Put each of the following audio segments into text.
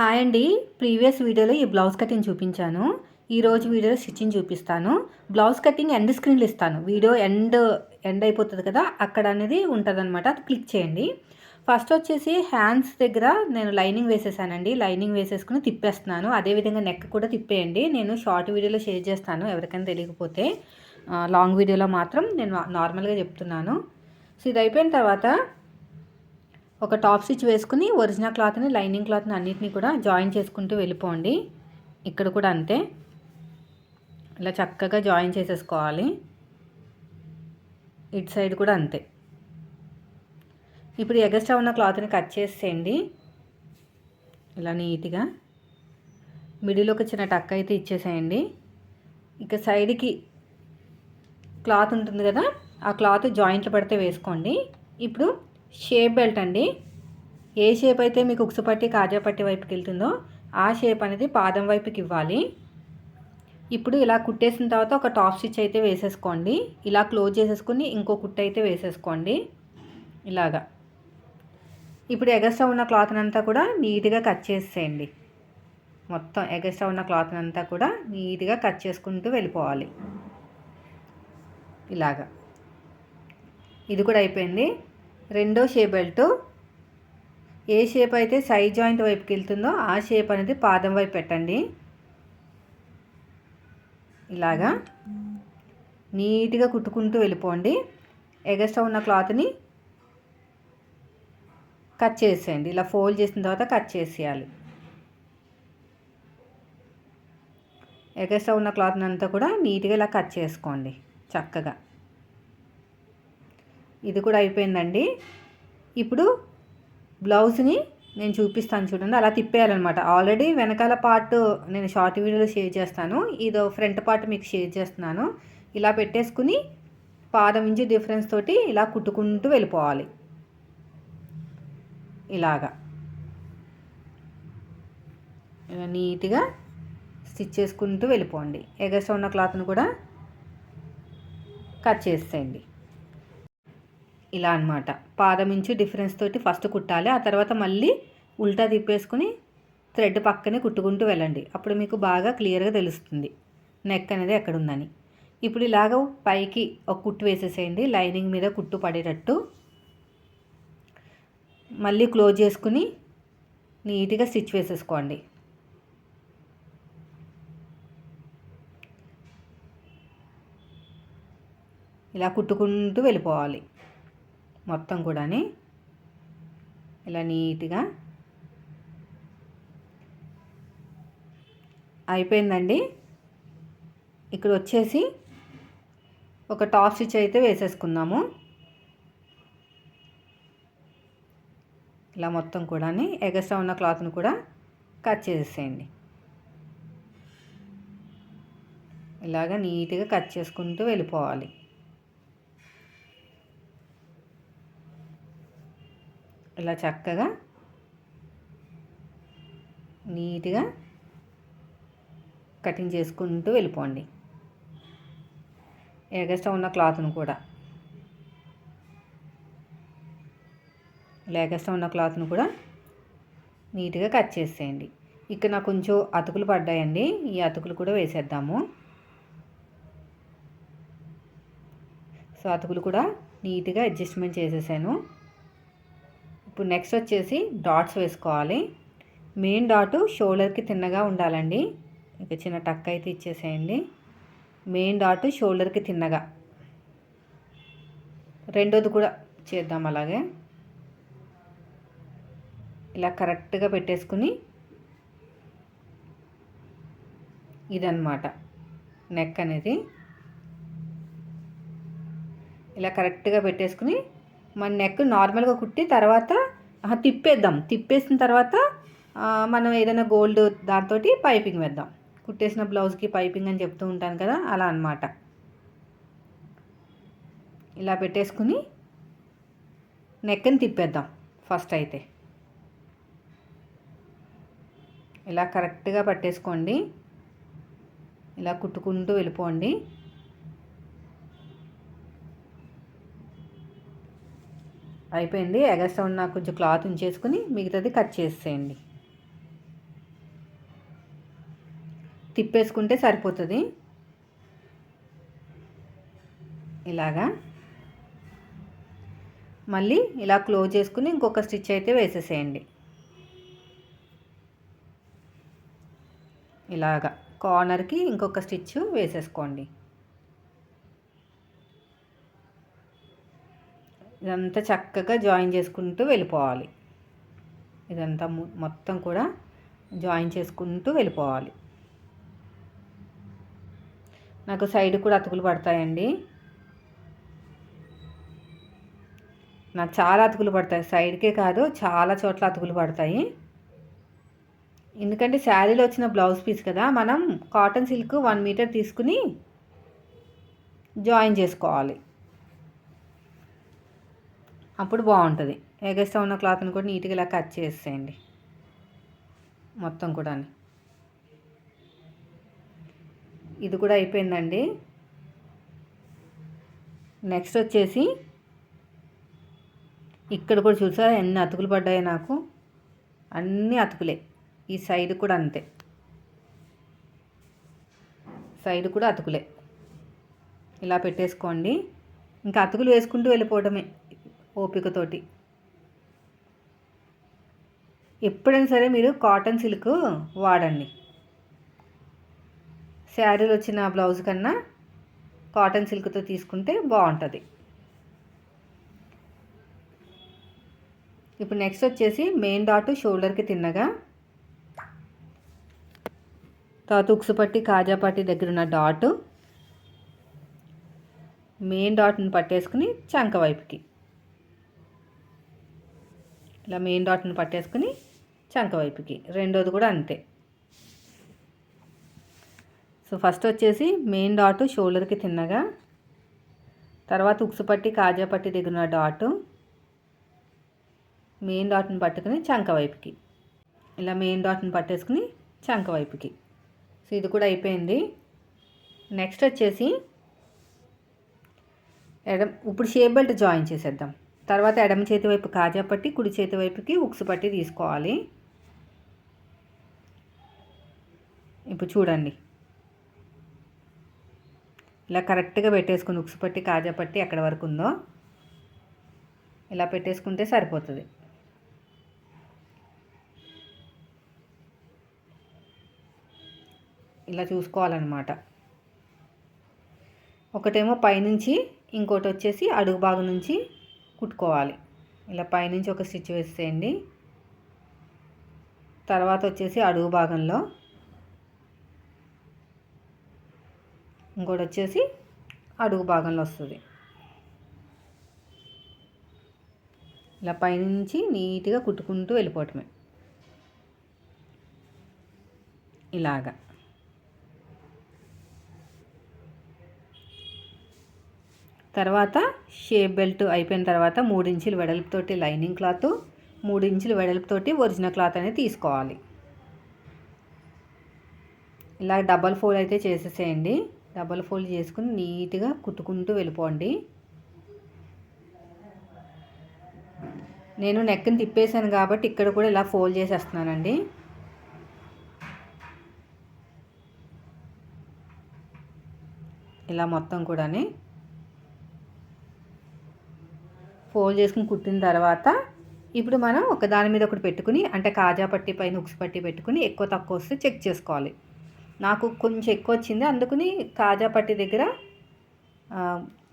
Hi అండి. Previous వీడియోలో ఈ బ్లౌజ్ కటింగ్ చూపించాను. ఈరోజు వీడియోలో స్టిచ్చింగ్ చూపిస్తాను. బ్లౌజ్ కటింగ్ ఎండ్ స్క్రీన్లు ఇస్తాను. వీడియో ఎండ్ ఎండ్ అయిపోతుంది కదా అక్కడ అనేది ఉంటుంది అనమాట అది క్లిక్ చేయండి. ఫస్ట్ వచ్చేసి హ్యాండ్స్ దగ్గర నేను లైనింగ్ వేసేసానండి. లైనింగ్ వేసేసుకుని తిప్పేస్తున్నాను. అదేవిధంగా నెక్ కూడా తిప్పేయండి. నేను షార్ట్ వీడియోలో షేర్ చేస్తాను. ఎవరికైనా తెలియకపోతే లాంగ్ వీడియోలో మాత్రం నేను నార్మల్గా చెప్తున్నాను. సో ఇది అయిపోయిన తర్వాత ఒక టాప్ స్టిచ్ వేసుకుని ఒరిజినల్ క్లాత్ని లైనింగ్ క్లాత్ని అన్నిటిని కూడా జాయిన్ చేసుకుంటూ వెళ్ళిపోండి. ఇక్కడ కూడా అంతే. ఇలా చక్కగా జాయిన్ చేసేసుకోవాలి. ఇటు సైడ్ కూడా అంతే. ఇప్పుడు ఎగస్ట్రా ఉన్న క్లాత్ని కట్ చేసేయండి. ఇలా నీట్గా. మిడిల్ ఒక చిన్న టక్ అయితే ఇచ్చేసేయండి. ఇక సైడ్కి క్లాత్ ఉంటుంది కదా ఆ క్లాత్ జాయింట్లు పడితే వేసుకోండి. ఇప్పుడు షేప్ బెల్ట్ అండి. ఏ షేప్ అయితే మీకు ఉక్సుపట్టి కాజాపట్టి వైపుకి వెళ్తుందో ఆ షేప్ అనేది పాదం వైపుకి ఇవ్వాలి. ఇప్పుడు ఇలా కుట్టేసిన తర్వాత ఒక టాప్ స్టిచ్ అయితే వేసేసుకోండి. ఇలా క్లోజ్ చేసేసుకుని ఇంకో కుట్ట అయితే వేసేసుకోండి. ఇలాగా. ఇప్పుడు ఎగస్ట్రా ఉన్న క్లాత్ అంతా కూడా నీట్గా కట్ చేసేయండి. మొత్తం ఎగస్ట్రా ఉన్న క్లాత్ అంతా కూడా నీట్గా కట్ చేసుకుంటూ వెళ్ళిపోవాలి. ఇలాగా. ఇది కూడా అయిపోయింది. రెండో షేప్ బెల్ట్ ఏ షేప్ అయితే సైడ్ జాయింట్ వైపుకి వెళ్తుందో ఆ షేప్ అనేది పాదం వైపు పెట్టండి. ఇలాగా నీట్గా కుట్టుకుంటూ వెళ్ళిపోండి. ఎగస్ట్రా ఉన్న క్లాత్ని కట్ చేసేయండి. ఇలా ఫోల్డ్ చేసిన తర్వాత కట్ చేసేయాలి. ఎగస్ట్రా ఉన్న క్లాత్ని అంతా కూడా నీట్గా ఇలా కట్ చేసుకోండి. చక్కగా. ఇది కూడా అయిపోయిందండి. ఇప్పుడు బ్లౌజ్ని నేను చూపిస్తాను చూడండి. అలా తిప్పేయాలన్నమాట. ఆల్రెడీ వెనకాల పార్ట్ నేను షార్ట్ వీడియోలో షేర్ చేస్తాను. ఇదో ఫ్రంట్ పార్ట్ మీకు షేర్ చేస్తున్నాను. ఇలా పెట్టేసుకుని పాదం ఇంచు డిఫరెన్స్ తోటి ఇలా కుట్టుకుంటూ వెళ్ళిపోవాలి. ఇలాగా. ఇలా నీట్గా స్టిచ్ చేసుకుంటూ వెళ్ళిపోండి. ఎగస్ట్ ఉన్న క్లాత్ను కూడా కట్ చేసేయండి. ఇలా అనమాట పాదం ఇంచు డిఫరెన్స్ తోటి ఫస్ట్ కుట్టాలి ఆ తర్వాత మళ్ళీ ఉల్టా తిప్పేసుకుని థ్రెడ్ పక్కనే కుట్టుకుంటూ వెళ్ళండి. అప్పుడు మీకు బాగా క్లియర్గా తెలుస్తుంది నెక్ అనేది ఎక్కడుందని ఇప్పుడు ఇలాగ పైకి ఒక కుట్టు వేసేసేయండి. లైనింగ్ మీద కుట్టు పడేటట్టు. మళ్ళీ క్లోజ్ చేసుకుని నీట్గా స్టిచ్ వేసేసుకోండి. ఇలా కుట్టుకుంటూ వెళ్ళిపోవాలి. మొత్తం కూడాని ఇలా నీట్గా అయిపోయిందండి. ఇక్కడ వచ్చేసి ఒక టాప్ స్టిచ్ అయితే వేసేసుకుందాము. ఇలా మొత్తం కూడా ఎగస్ట్రా ఉన్న క్లాత్ను కూడా కట్ చేసేయండి ఇలాగ నీట్గా కట్ చేసుకుంటూ వెళ్ళిపోవాలి. ఇలా చక్కగా నీట్గా కటింగ్ చేసుకుంటూ వెళ్ళిపోండి. ఎగస్ట్రా ఉన్న క్లాత్ను కూడా. లేగస్ట్రా ఉన్న క్లాత్ను కూడా నీట్గా కట్ చేసేయండి. ఇక్కడ నాకు కొంచెం అతుకులు పడ్డాయండి. ఈ అతుకులు కూడా వేసేద్దాము. సో అతుకులు కూడా నీట్గా అడ్జస్ట్మెంట్ చేసేసాను. ఇప్పుడు నెక్స్ట్ వచ్చేసి డాట్స్ వేసుకోవాలి. మెయిన్ డాట్ షోల్డర్కి తిన్నగా ఉండాలండి. ఇక చిన్న టక్ అయితే ఇచ్చేసేయండి. మెయిన్ డాట్ షోల్డర్కి తిన్నగా. రెండోది కూడా చేద్దాం అలాగే. ఇలా కరెక్ట్గా పెట్టేసుకుని ఇదన్నమాట. నెక్ అనేది. ఇలా కరెక్ట్గా పెట్టేసుకుని మన నెక్ నార్మల్గా కుట్టి తర్వాత తిప్పేద్దాం. తిప్పేసిన తర్వాత మనం ఏదైనా గోల్డ్ దాంతో పైపింగ్ వేద్దాం. కుట్టేసిన బ్లౌజ్కి పైపింగ్ అని చెప్తూ ఉంటాను కదా అలా అన్నమాట. ఇలా పెట్టేసుకుని నెక్ని తిప్పేద్దాం ఫస్ట్ అయితే. ఇలా కరెక్ట్గా పట్టేసుకోండి. ఇలా కుట్టుకుంటూ వెళ్ళిపోండి. అయిపోయింది. ఎగస్ట్రా ఉన్న కొంచెం క్లాత్ ఉంచేసుకుని మిగతాది కట్ చేసేయండి. తిప్పేసుకుంటే సరిపోతుంది. ఇలాగా. మళ్ళీ ఇలా క్లోజ్ చేసుకుని ఇంకొక స్టిచ్ అయితే వేసేసేయండి. ఇలాగా. కార్నర్కి ఇంకొక స్టిచ్ వేసేసుకోండి. ఇదంతా చక్కగా జాయిన్ చేసుకుంటూ వెళ్ళిపోవాలి. ఇదంతా మొత్తం కూడా జాయిన్ చేసుకుంటూ వెళ్ళిపోవాలి. నాకు సైడ్ కూడా అతుకులు పడతాయండి. నాకు చాలా అతుకులు పడతాయి. సైడ్కే కాదు చాలా చోట్ల అతుకులు పడతాయి. ఎందుకంటే శారీలో వచ్చిన బ్లౌజ్ పీస్ కదా మనం కాటన్ సిల్క్ వన్ మీటర్ తీసుకుని జాయిన్ చేసుకోవాలి. అప్పుడు బాగుంటుంది. ఎగస్తా ఉన్న క్లాత్ని కూడా నీట్గా ఇలా కట్ చేసేయండి. మొత్తం కూడా ఇది కూడా అయిపోయిందండి. నెక్స్ట్ వచ్చేసి ఇక్కడ కూడా చూసా ఎన్ని అతుకులు పడ్డాయి నాకు. అన్నీ అతుకులే. ఈ సైడ్ కూడా అంతే. సైడ్ కూడా అతుకులే. ఇలా పెట్టేసుకోండి. ఇంకా అతుకులు వేసుకుంటూ వెళ్ళిపోవడమే. ఓపికతోటి. ఎప్పుడైనా సరే మీరు కాటన్ సిల్క్ వాడండి. శారీలు వచ్చిన బ్లౌజ్ కన్నా కాటన్ సిల్క్తో తీసుకుంటే బాగుంటుంది. ఇప్పుడు నెక్స్ట్ వచ్చేసి మెయిన్ డాట్ షోల్డర్కి తిన్నగా తర్వాత ఉక్సుపట్టి కాజాపట్టి దగ్గర ఉన్న డాట్ మెయిన్ డాట్ని పట్టేసుకుని చంక వైపుకి. ఇలా మెయిన్ డాట్ని పట్టేసుకుని చంక వైపుకి. రెండోది కూడా అంతే. సో ఫస్ట్ వచ్చేసి మెయిన్ డాటు షోల్డర్కి తిన్నగా. తర్వాత ఉక్స్ పట్టి కాజా పట్టి దిగిన డాటు మెయిన్ డాట్ని పట్టుకుని చంక వైపుకి. ఇలా మెయిన్ డాట్ని పట్టేసుకుని చంక వైపుకి. సో ఇది కూడా అయిపోయింది. నెక్స్ట్ వచ్చేసి ఎడం ఇప్పుడు షేప్ బెల్ట్ జాయిన్ చేసేద్దాం. తర్వాత ఎడమ చేతి వైపు కాజా పట్టి కుడి చేతి వైపుకి ఉక్సు పట్టి తీసుకోవాలి. ఇప్పుడు చూడండి. ఇలా కరెక్ట్గా పెట్టేసుకుని ఉక్సు పట్టి కాజా పట్టి ఎక్కడ వరకు ఉందో ఇలా పెట్టేసుకుంటే సరిపోతుంది. ఇలా చూసుకోవాలన్నమాట. ఒకటేమో పైనుంచి ఇంకోటి వచ్చేసి అడుగు భాగం నుంచి కుట్టుకోవాలి. ఇలా పైనుంచి ఒక స్టిచ్ వేసేయండి. తర్వాత వచ్చేసి అడుగు భాగంలో ఇంకోటి వచ్చేసి అడుగు భాగంలో వస్తుంది. ఇలా పైనుంచి నీట్గా కుట్టుకుంటూ వెళ్ళిపోవటమే. ఇలాగా. తర్వాత షేప్ బెల్ట్ అయిపోయిన తర్వాత మూడించులు వెడల్పుతోటి లైనింగ్ క్లాత్ మూడు ఇంచులు వెడల్పుతోటి ఒరిజినల్ క్లాత్ అనేది తీసుకోవాలి. ఇలా డబల్ ఫోల్డ్ అయితే చేసేసేయండి. డబల్ ఫోల్డ్ చేసుకుని నీట్గా కుట్టుకుంటూ వెళ్ళిపోండి. నేను నెక్ని తిప్పేశాను కాబట్టి ఇక్కడ కూడా ఇలా ఫోల్డ్ చేసేస్తున్నానండి. ఇలా మొత్తం కూడా ఫోల్డ్ చేసుకుని కుట్టిన తర్వాత ఇప్పుడు మనం ఒక దాని మీద ఒకటి పెట్టుకుని అంటే కాజా పట్టి పైన ఉక్స్ పట్టి పెట్టుకుని ఎక్కువ తక్కువ వస్తే చెక్ చేసుకోవాలి. నాకు కొంచెం ఎక్కువ వచ్చింది. అందుకని కాజా పట్టి దగ్గర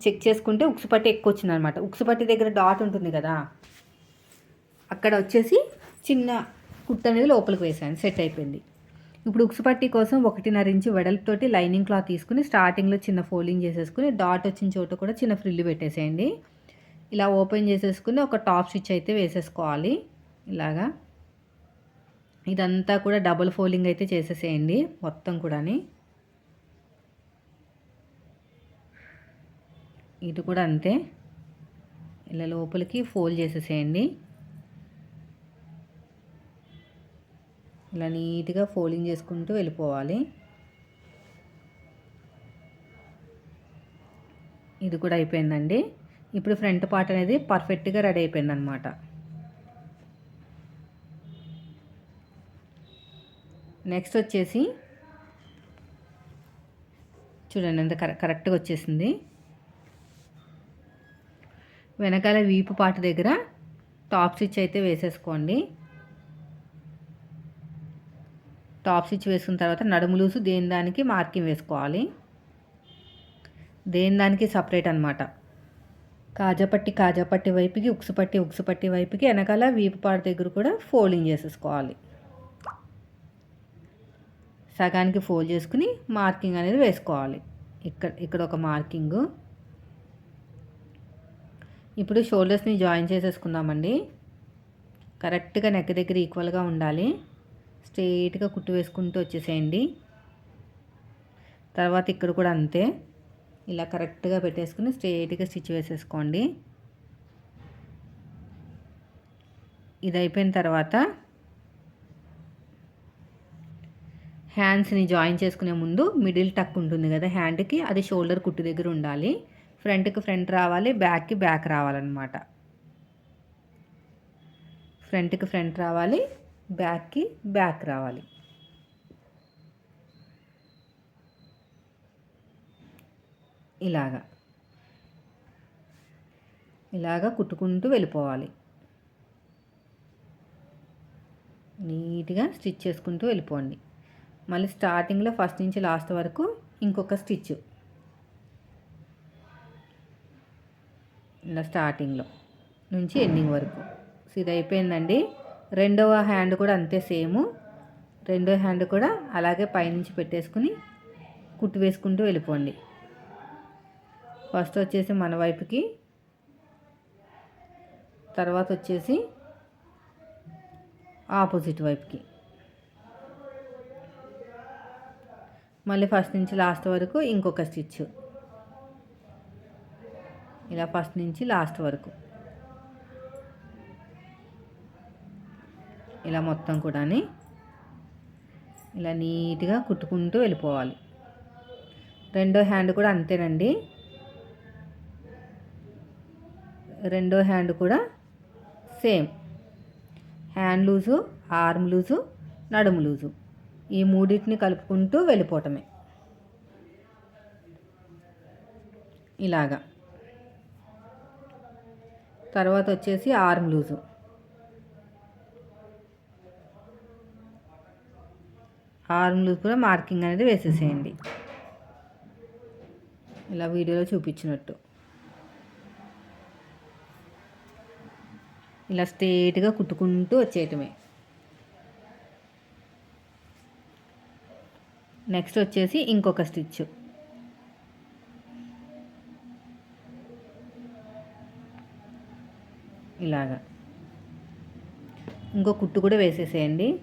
చెక్ చేసుకుంటే ఉక్సు పట్టి ఎక్కువ వచ్చింది అనమాట ఉక్సు పట్టి దగ్గర డాట్ ఉంటుంది కదా అక్కడ వచ్చేసి చిన్న కుట్ట అనేది లోపలికి వేసాను. సెట్ అయిపోయింది. ఇప్పుడు ఉక్సు పట్టి కోసం ఒకటిన్నర ఇంచు వెడల్పుతోటి లైనింగ్ క్లాత్ తీసుకుని స్టార్టింగ్లో చిన్న ఫోల్డింగ్ చేసేసుకుని డాట్ వచ్చిన చోట కూడా చిన్న ఫ్రిల్లు పెట్టేసేయండి. ఇలా ఓపెన్ చేసేసుకుని ఒక టాప్ స్టిచ్ అయితే వేసేసుకోవాలి. ఇలాగా. ఇదంతా కూడా డబుల్ ఫోల్డింగ్ అయితే చేసేసేయండి మొత్తం కూడా ఇది కూడా అంతే. ఇలా లోపలికి ఫోల్డ్ చేసేసేయండి. ఇలా నీట్గా ఫోల్డింగ్ చేసుకుంటూ వెళ్ళిపోవాలి. ఇది కూడా అయిపోయిందండి. ఇప్పుడు ఫ్రంట్ పార్ట్ అనేది పర్ఫెక్ట్గా రెడీ అయిపోయింది అనమాట నెక్స్ట్ వచ్చేసి చూడండి ఎంత కరెక్ట్గా వచ్చేసింది. వెనకాల వీపు పార్ట్ దగ్గర టాప్ స్టిచ్ అయితే వేసేసుకోండి. టాప్ స్టిచ్ వేసుకున్న తర్వాత నడుము లూసు దేని దానికి మార్కింగ్ వేసుకోవాలి. దేని దానికి సపరేట్ అనమాట కాజాపట్టి కాజాపట్టి వైపుకి ఉక్సుపట్టి ఉక్సుపట్టి వైపుకి వెనకాల వీపుపాడు దగ్గర కూడా ఫోల్డింగ్ చేసేసుకోవాలి. సగానికి ఫోల్డ్ చేసుకుని మార్కింగ్ అనేది వేసుకోవాలి. ఇక్కడ ఇక్కడ ఒక మార్కింగు. ఇప్పుడు షోల్డర్స్ని జాయిన్ చేసేసుకుందామండి. కరెక్ట్గా నెక్ దగ్గర ఈక్వల్గా ఉండాలి. స్ట్రెయిట్గా కుట్టు వేసుకుంటూ వచ్చేసేయండి. తర్వాత ఇక్కడ కూడా అంతే. ఇలా కరెక్ట్గా పెట్టేసుకుని స్ట్రెయిట్గా స్టిచ్ వేసేసుకోండి. ఇది అయిపోయిన తర్వాత హ్యాండ్స్ని జాయిన్ చేసుకునే ముందు మిడిల్ టక్ ఉంటుంది కదా హ్యాండ్కి అది షోల్డర్ కుట్టు దగ్గర ఉండాలి. ఫ్రంట్కి ఫ్రంట్ రావాలి బ్యాక్కి బ్యాక్ రావాలన్నమాట. ఫ్రంట్కి ఫ్రంట్ రావాలి బ్యాక్కి బ్యాక్ రావాలి. ఇలాగా. ఇలాగా కుట్టుకుంటూ వెళ్ళిపోవాలి. నీట్గా స్టిచ్ చేసుకుంటూ వెళ్ళిపోండి. మళ్ళీ స్టార్టింగ్లో ఫస్ట్ నుంచి లాస్ట్ వరకు ఇంకొక స్టిచ్. ఇలా స్టార్టింగ్లో నుంచి ఎండింగ్ వరకు. ఇది అయిపోయిందండి. రెండవ హ్యాండ్ కూడా అంతే సేమ్. రెండో హ్యాండ్ కూడా అలాగే పైనుంచి పెట్టేసుకుని కుట్టు వేసుకుంటూ వెళ్ళిపోండి. ఫస్ట్ వచ్చేసి మన వైపుకి. తర్వాత వచ్చేసి ఆపోజిట్ వైపుకి. మళ్ళీ ఫస్ట్ నుంచి లాస్ట్ వరకు ఇంకొక స్టిచ్. ఇలా ఫస్ట్ నుంచి లాస్ట్ వరకు. ఇలా మొత్తం కూడా ఇలా నీట్గా కుట్టుకుంటూ వెళ్ళిపోవాలి. రెండో హ్యాండ్ కూడా అంతేనండి. రెండో హ్యాండ్ కూడా same. Hand loose arm loose నడుము లూజు. ఈ మూడింటిని కలుపుకుంటూ వెళ్ళిపోవటమే. ఇలాగా. తర్వాత వచ్చేసి ఆర్మ్ లూజు. ఆర్మ్ లూజ్ కూడా మార్కింగ్ అనేది వేసేసేయండి. ఇలా వీడియోలో చూపించినట్టు. ఇలా స్ట్రేట్గా కుట్టుకుంటూ వచ్చేయటమే. నెక్స్ట్ వచ్చేసి ఇంకొక స్టిచ్. ఇలాగా. ఇంకో కుట్టు కూడా వేసేసేయండి.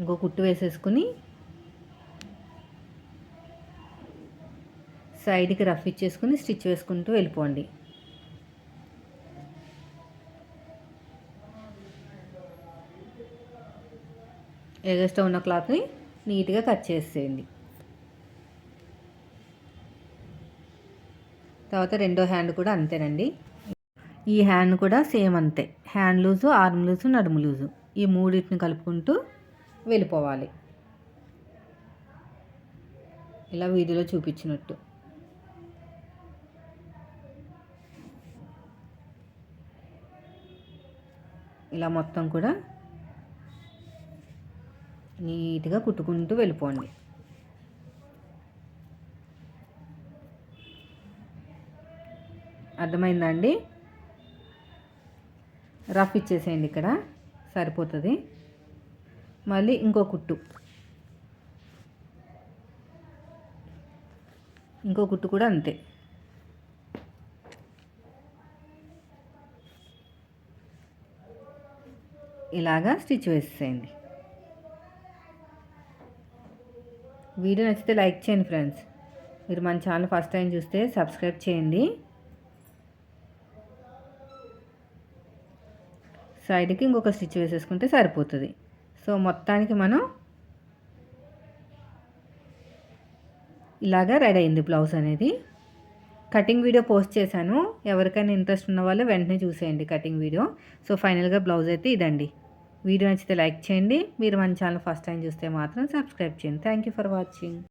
ఇంకో కుట్టు వేసేసుకుని సైడ్కి రఫ్ ఇచ్చేసుకుని స్టిచ్ వేసుకుంటూ వెళ్ళిపోండి. ఎగస్ట్రా ఉన్న క్లాత్ని నీట్గా కట్ చేసేయండి. తర్వాత రెండో హ్యాండ్ కూడా అంతేనండి. ఈ హ్యాండ్ కూడా సేమ్ అంతే. హ్యాండ్ లూజు ఆర్మ్ లూజు నడుము లూజు. ఈ మూడింటిని కలుపుకుంటూ వెళ్ళిపోవాలి. ఇలా వీడియోలో చూపించినట్టు. ఇలా మొత్తం కూడా నీట్గా కుట్టుకుంటూ వెళ్ళిపోండి. అర్థమైందా అండి రఫ్ ఇచ్చేసేయండి ఇక్కడ. సరిపోతుంది. మళ్ళీ ఇంకో కుట్టు. ఇంకో కుట్టు కూడా అంతే. ఇలాగా స్టిచ్ వేసేయండి వీడియో నచ్చితే లైక్ చేయండి ఫ్రెండ్స్. మీరు మన ఛానల్ ఫస్ట్ టైం చూస్తే సబ్స్క్రైబ్ చేయండి. సైడ్కి ఇంకొక స్టిచ్ వేసేసుకుంటే సరిపోతుంది. సో మొత్తానికి మనం ఇలాగా రెడీ అయింది బ్లౌజ్ అనేది. కటింగ్ వీడియో పోస్ట్ చేశాను. ఎవరికైనా ఇంట్రెస్ట్ ఉన్న వాళ్ళు వెంటనే చూసేయండి కటింగ్ వీడియో. సో ఫైనల్గా బ్లౌజ్ అయితే ఇదండి. వీడియో నచ్చితే లైక్ చేయండి. మీరు మన ఛానల్ ఫస్ట్ టైం చూస్తే మాత్రం సబ్స్క్రైబ్ చేయండి. Thank you for watching.